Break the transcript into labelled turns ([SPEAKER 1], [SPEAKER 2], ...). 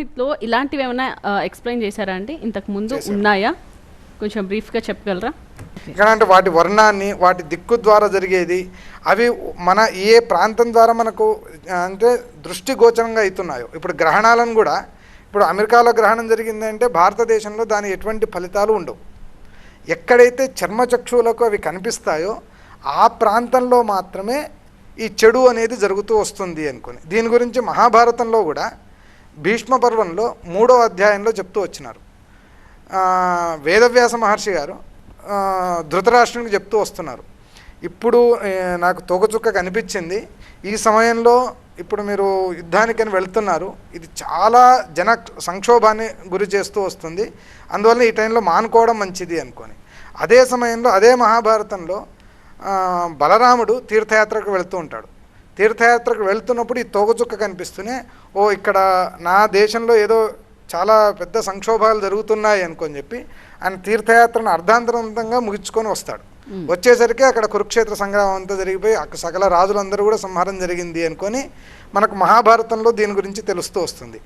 [SPEAKER 1] సంహితలో ఇలాంటివి ఏమైనా ఎక్స్ప్లెయిన్ చేశారా అండి? ఇంతకు ముందు ఉన్నాయా? కొంచెం బ్రీఫ్గా చెప్పగలరా?
[SPEAKER 2] ఇక్కడ అంటే వాటి వర్ణాన్ని వాటి దిక్కు ద్వారా జరిగేది అవి మన ఏ ప్రాంతం ద్వారా మనకు అంటే దృష్టి గోచరంగా అవుతున్నాయో. ఇప్పుడు గ్రహణాలను కూడా ఇప్పుడు అమెరికాలో గ్రహణం జరిగిందంటే భారతదేశంలో దాని ఎటువంటి ఫలితాలు ఉండవు. ఎక్కడైతే చర్మచక్షువులకు అవి కనిపిస్తాయో ఆ ప్రాంతంలో మాత్రమే ఈ చెడు అనేది జరుగుతూ వస్తుంది అనుకుని. దీని గురించి మహాభారతంలో కూడా భీష్మ పర్వంలో మూడో అధ్యాయంలో చెప్తూ వచ్చినారు. వేదవ్యాస మహర్షి గారు ధృతరాష్ట్రునికి చెప్తూ వస్తున్నారు. ఇప్పుడు నాకు తోకచుక్క కనిపించింది. ఈ సమయంలో ఇప్పుడు మీరు యుద్ధానికని వెళ్తున్నారు. ఇది చాలా జన సంక్షోభాన్ని గురి చేస్తూ వస్తుంది. అందువల్ల ఈ టైంలో మానుకోవడం మంచిది అనుకొని. అదే సమయంలో అదే మహాభారతంలో బలరాముడు తీర్థయాత్రకు వెళ్తూ ఉంటాడు. తీర్థయాత్రకు వెళ్తున్నప్పుడు ఈ తోకచుక్క కనిపిస్తూనే ఓ ఇక్కడ నా దేశంలో ఏదో చాలా పెద్ద సంక్షోభాలు జరుగుతున్నాయి అనుకొని చెప్పి ఆయన తీర్థయాత్రను అర్ధాంతరంతంగా ముగించుకొని వస్తాడు. వచ్చేసరికి అక్కడ కురుక్షేత్ర సంగ్రామం అంతా జరిగిపోయి అక్కడ సకల రాజులందరూ కూడా సంహారం జరిగింది అనుకొని మనకు మహాభారతంలో దీని గురించి తెలుస్తూ వస్తుంది.